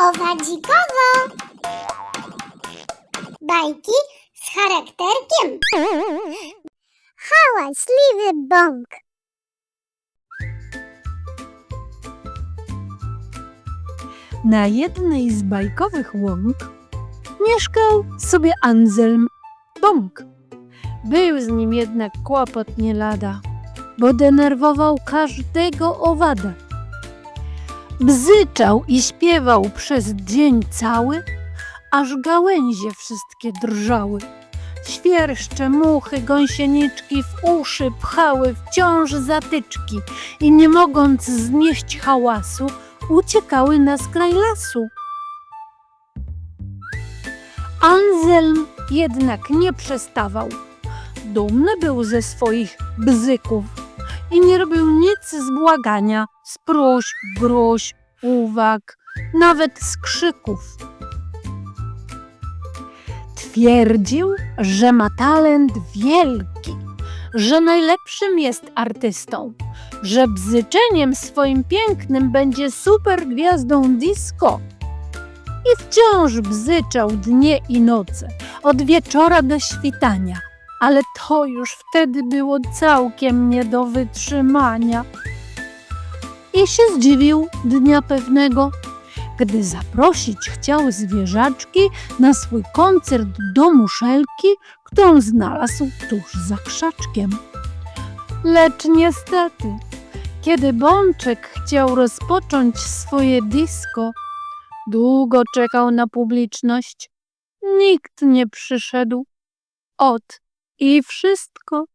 Owadzikowo! Bajki z charakterkiem. Hałaśliwy bąk. Na jednej z bajkowych łąk mieszkał sobie Anselm Bąk. Był z nim jednak kłopot nie lada, bo denerwował każdego owada. Bzyczał i śpiewał przez dzień cały, aż gałęzie wszystkie drżały. Świerszcze, muchy, gąsieniczki w uszy pchały wciąż zatyczki i nie mogąc znieść hałasu, uciekały na skraj lasu. Anselm jednak nie przestawał. Dumny był ze swoich bzyków i nie robił nic z błagania, z próśb, uwag, nawet z krzyków. Twierdził, że ma talent wielki, że najlepszym jest artystą, że bzyczeniem swoim pięknym będzie super gwiazdą disco. I wciąż bzyczał dnie i noce, od wieczora do świtania, ale to już wtedy było całkiem nie do wytrzymania. I się zdziwił dnia pewnego, gdy zaprosić chciał zwierzaczki na swój koncert do muszelki, którą znalazł tuż za krzaczkiem. Lecz niestety, kiedy Bączek chciał rozpocząć swoje disco, długo czekał na publiczność. Nikt nie przyszedł. Ot i wszystko.